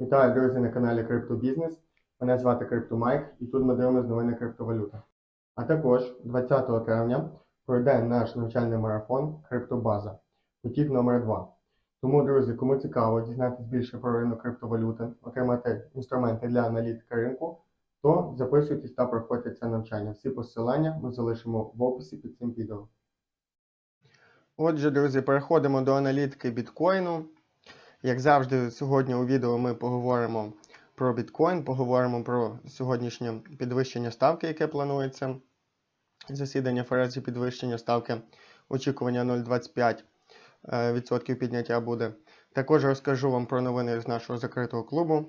Вітаю, друзі, на каналі Криптобізнес. Мене звати CryptoMike і тут ми дивимося новини криптовалюти. А також 20 травня пройде наш навчальний марафон Криптобаза, потік номер 2 Тому, друзі, кому цікаво дізнатися більше про ринок криптовалюти, отримати інструменти для аналітики ринку, то записуйтесь та проходьте це навчання. Всі посилання ми залишимо в описі під цим відео. Отже, друзі, переходимо до аналітики біткоїну. Як завжди, сьогодні у відео ми поговоримо про біткоін, поговоримо про сьогоднішнє підвищення ставки, яке планується. Засідання ФРС і підвищення ставки, очікування 0,25% е, підняття буде. Також розкажу вам про новини з нашого закритого клубу.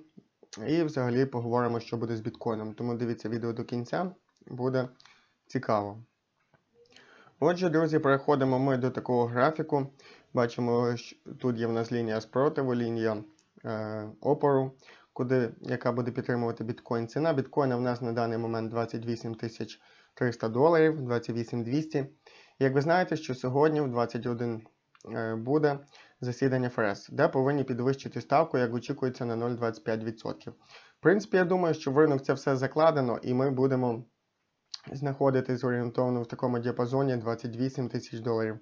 І взагалі поговоримо, що буде з біткоїном. Тому дивіться відео до кінця, буде цікаво. Отже, друзі, переходимо ми до такого графіку. Бачимо, що тут є в нас лінія спротиву, лінія е, опору, куди, яка буде підтримувати біткоін. Ціна біткоїна в нас на даний момент 28 300 доларів, 28 200. Як ви знаєте, що сьогодні в 21 е, буде засідання ФРС, де повинні підвищити ставку, як очікується, на 0,25%. В принципі, я думаю, що в ринок це все закладено, і ми будемо знаходитись орієнтовно в такому діапазоні 28 тисяч доларів.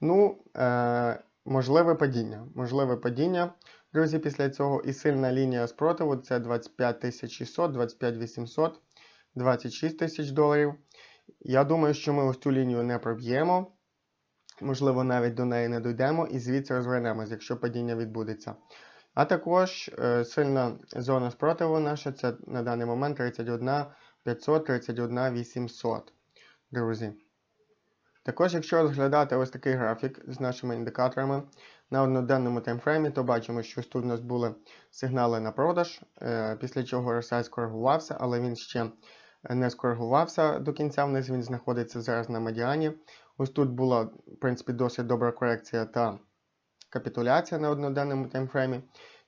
Ну, е, можливе падіння. Можливе падіння, друзі, після цього. І сильна лінія спротиву це 25 600, 25 800, 26 тисяч доларів. Я думаю, що ми ось цю лінію не проб'ємо. Можливо, навіть до неї не дійдемо і звідси розвернемось, якщо падіння відбудеться. А також е, сильна зона спротиву наша це на даний момент 31 500, 31 800. Друзі. Також, якщо розглядати ось такий графік з нашими індикаторами на одноденному таймфреймі, то бачимо, що тут у нас були сигнали на продаж, е, після чого RSI скоригувався, але він ще не скоригувався до кінця вниз, він знаходиться зараз на медіані. Ось тут була, в принципі, досить добра корекція та капітуляція на одноденному таймфреймі.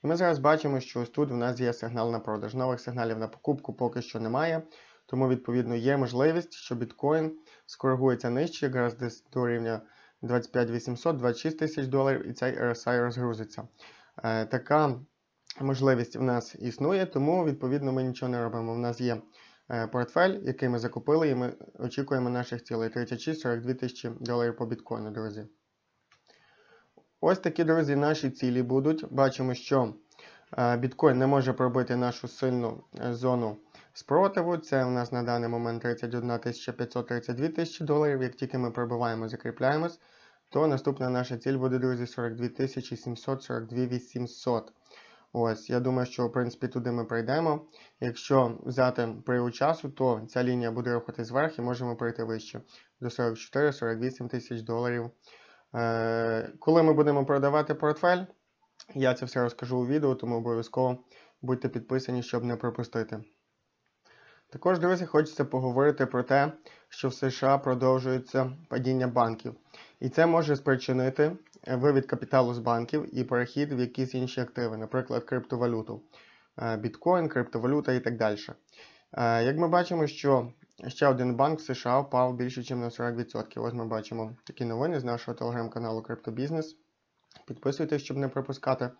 І ми зараз бачимо, що ось тут в нас є сигнал на продаж. Нових сигналів на покупку поки що немає. Тому, відповідно, є можливість, що біткоін скоригується нижче, якраз десь до рівня 25 800, 26 тисяч доларів, і цей RSI розгрузиться. Е, така можливість в нас існує, тому, відповідно, ми нічого не робимо. У нас є е, портфель, який ми закупили, і ми очікуємо наших цілей 36-42 тисячі доларів по біткоїну, друзі. Ось такі, друзі, наші цілі будуть. Бачимо, що е, біткоін не може пробити нашу сильну зону спротиву. Це у нас на даний момент 31 532 тисячі доларів. Як тільки ми пробиваємо, закріпляємось, то наступна наша ціль буде, друзі, 42 700, 42 800. Ось, я думаю, що в принципі туди ми прийдемо. Якщо взяти період часу, то ця лінія буде рухатись вверх і можемо прийти вище до 44-48 тисяч доларів. Е, коли ми будемо продавати портфель, я це все розкажу у відео, тому обов'язково будьте підписані, щоб не пропустити. Також, друзі, хочеться поговорити про те, що в США продовжується падіння банків. І це може спричинити вивід капіталу з банків і перехід в якісь інші активи, наприклад, криптовалюту, е, біткоін, криптовалюта і так далі. Е, як ми бачимо, що ще один банк в США впав більше, ніж на 40%. Ось ми бачимо такі новини з нашого телеграм-каналу Криптобізнес. Підписуйтесь, щоб не пропускати.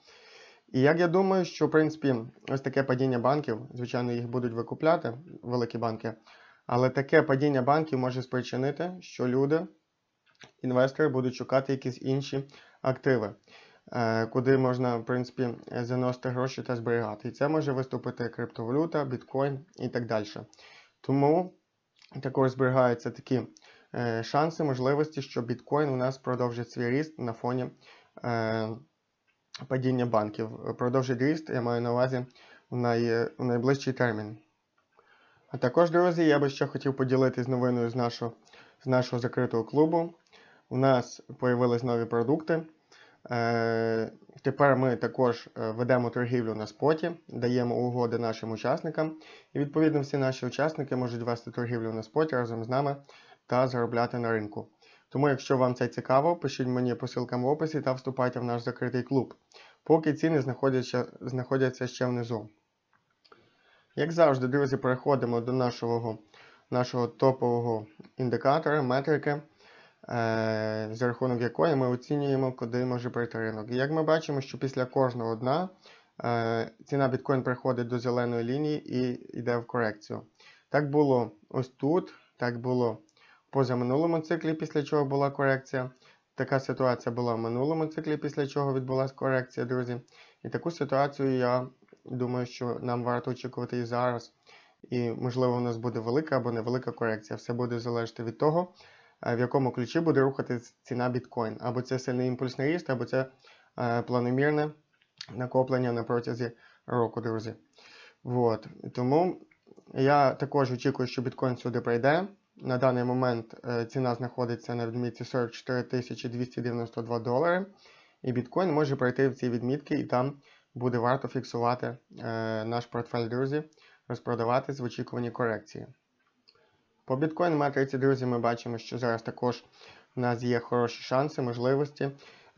І як я думаю, що в принципі ось таке падіння банків, звичайно, їх будуть викупляти, великі банки, але таке падіння банків може спричинити, що люди, інвестори будуть шукати якісь інші активи, е, куди можна, в принципі, заносити гроші та зберігати. І це може виступити криптовалюта, біткоін і так далі. Тому також зберігаються такі е, шанси, можливості, що біткоін у нас продовжить свій ріст на фоні. Падіння банків. Продовжить ріст, я маю на увазі в, най... в найближчий термін. А також, друзі, я би ще хотів поділитися новиною з нашого з нашого закритого клубу. У нас з'явились нові продукти. Е, Тепер ми також е, ведемо торгівлю на споті, даємо угоди нашим учасникам. І, відповідно, всі наші учасники можуть вести торгівлю на споті разом з нами та заробляти на ринку. Тому, якщо вам це цікаво, пишіть мені посилкам в описі та вступайте в наш закритий клуб, поки ціни знаходяться, знаходяться ще внизу. Як завжди, друзі, переходимо до нашого нашого топового індикатора, метрики, е, за рахунок якої ми оцінюємо, куди може прийти ринок. І як ми бачимо, що після кожного дна е, ціна біткоін приходить до зеленої лінії і йде в корекцію. Так було ось тут, так було позаминулому циклі, після чого була корекція. Така ситуація була в минулому циклі, після чого відбулася корекція, друзі. І таку ситуацію я думаю, що нам варто очікувати і зараз. І, можливо, у нас буде велика або невелика корекція. Все буде залежати від того, е, в якому ключі буде рухатись ціна біткоін. Або це сильний імпульсний ріст, або це е, планомірне накоплення на протязі року, друзі. Вот. Тому я також очікую, що біткоін сюди прийде. На даний момент е, ціна знаходиться на відмітці 44 292 долари. І біткоін може пройти в ці відмітки, і там буде варто фіксувати е, наш портфель, друзі, розпродаватись в очікуванні корекції. По біткоін матриці, друзі, ми бачимо, що зараз також в нас є хороші шанси, можливості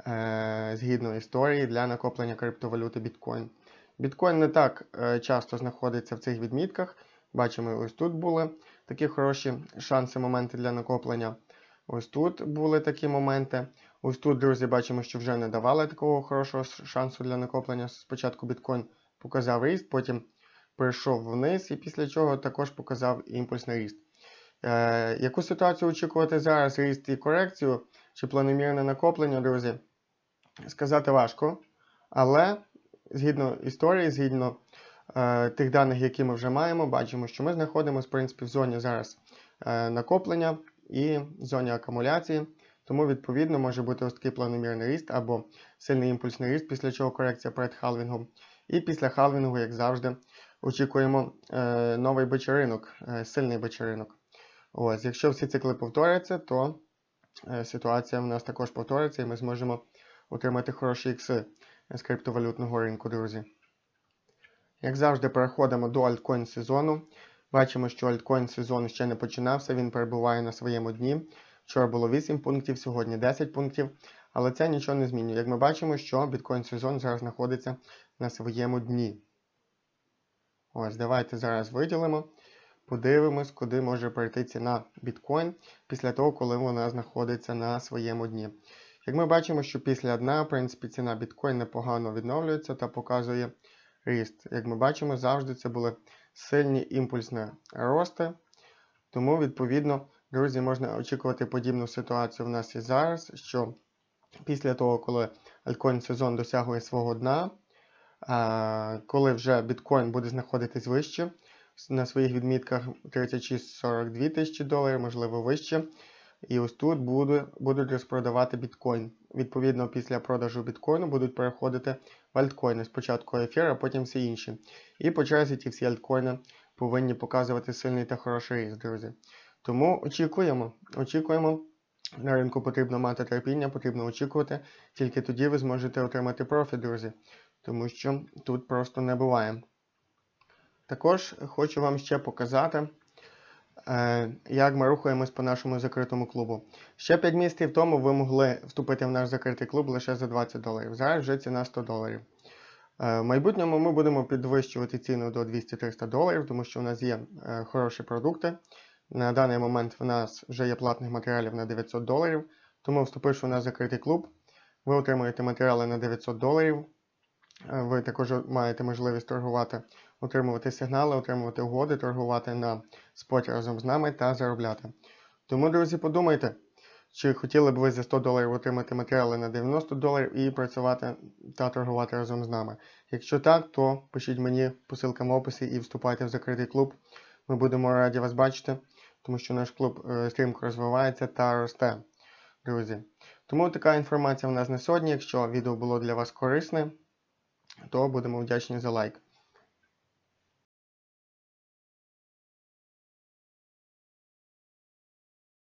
е, згідно історії для накоплення криптовалюти біткоін. Біткоін не так часто знаходиться в цих відмітках. Бачимо, ось тут були такі хороші шанси, моменти для накоплення. Ось тут були такі моменти. Ось тут, друзі, бачимо, що вже не давали такого хорошого шансу для накоплення. Спочатку біткоін показав ріст, потім перейшов вниз, і після чого також показав імпульсний ріст. Е, яку ситуацію очікувати зараз? Ріст і корекцію чи планомірне накоплення, друзі? Сказати важко. Але згідно історії, згідно тих даних, які ми вже маємо, бачимо, що ми знаходимося в принципі, в зоні зараз е, накоплення і в зоні акумуляції. Тому, відповідно, може бути ось такий планомірний ріст або сильний імпульсний ріст, після чого корекція перед халвінгом. І після халвінгу, як завжди, очікуємо е, новий бичий ринок, е, сильний бичий ринок. Ось, Якщо всі цикли повторяться, то е, ситуація в нас також повториться і ми зможемо отримати хороші ікси з криптовалютного ринку, друзі. Як завжди, переходимо до альткоін сезону. Бачимо, що альткоін сезон ще не починався, він перебуває на своєму дні. Вчора було 8 пунктів, сьогодні 10 пунктів, але це нічого не змінює. Як ми бачимо, що біткоін сезон зараз знаходиться на своєму дні. Ось, давайте зараз виділимо, подивимось, куди може прийти ціна біткоін після того, коли вона знаходиться на своєму дні. Як ми бачимо, що після дна, в принципі, ціна біткоін непогано відновлюється та показує ріст. Як ми бачимо, завжди це були сильні імпульсні рости. Тому, відповідно, друзі, можна очікувати подібну ситуацію в нас і зараз, що після того, коли альткоін сезон досягує свого дна, коли вже біткоін буде знаходитись вище, на своїх відмітках 36-42 тисячі доларів, можливо, вище. І ось тут буде, будуть розпродавати біткоін. Відповідно, після продажу біткоїну будуть переходити в альткоїни. Спочатку ефір, а потім всі інші. І по черзі ті всі альткоїни повинні показувати сильний та хороший ріст, друзі. Тому очікуємо. Очікуємо. На ринку потрібно мати терпіння, потрібно очікувати. Тільки тоді ви зможете отримати профіт, друзі. Тому що тут просто не буває. Також хочу вам ще показати. Е, як ми рухаємось по нашому закритому клубу. Ще 5 місяців тому ви могли вступити в наш закритий клуб лише за 20 доларів. Зараз вже ціна 100 доларів. Е, в майбутньому ми будемо підвищувати ціну до 200-300 доларів, тому що у нас є е, хороші продукти. На даний момент в нас вже є платних матеріалів на 900 доларів. Тому, вступивши в наш закритий клуб, ви отримуєте матеріали на 900 доларів. Ви також маєте можливість торгувати, отримувати сигнали, отримувати угоди, торгувати на споті разом з нами та заробляти. Тому, друзі, подумайте, чи хотіли б ви за 100 доларів отримати матеріали на 90 доларів і працювати та торгувати разом з нами. Якщо так, то пишіть мені посилкам в описі і вступайте в закритий клуб. Ми будемо раді вас бачити, тому що наш клуб е, стрімко розвивається та росте, друзі. Тому така інформація в нас на сьогодні. Якщо відео було для вас корисне, то будемо вдячні за лайк.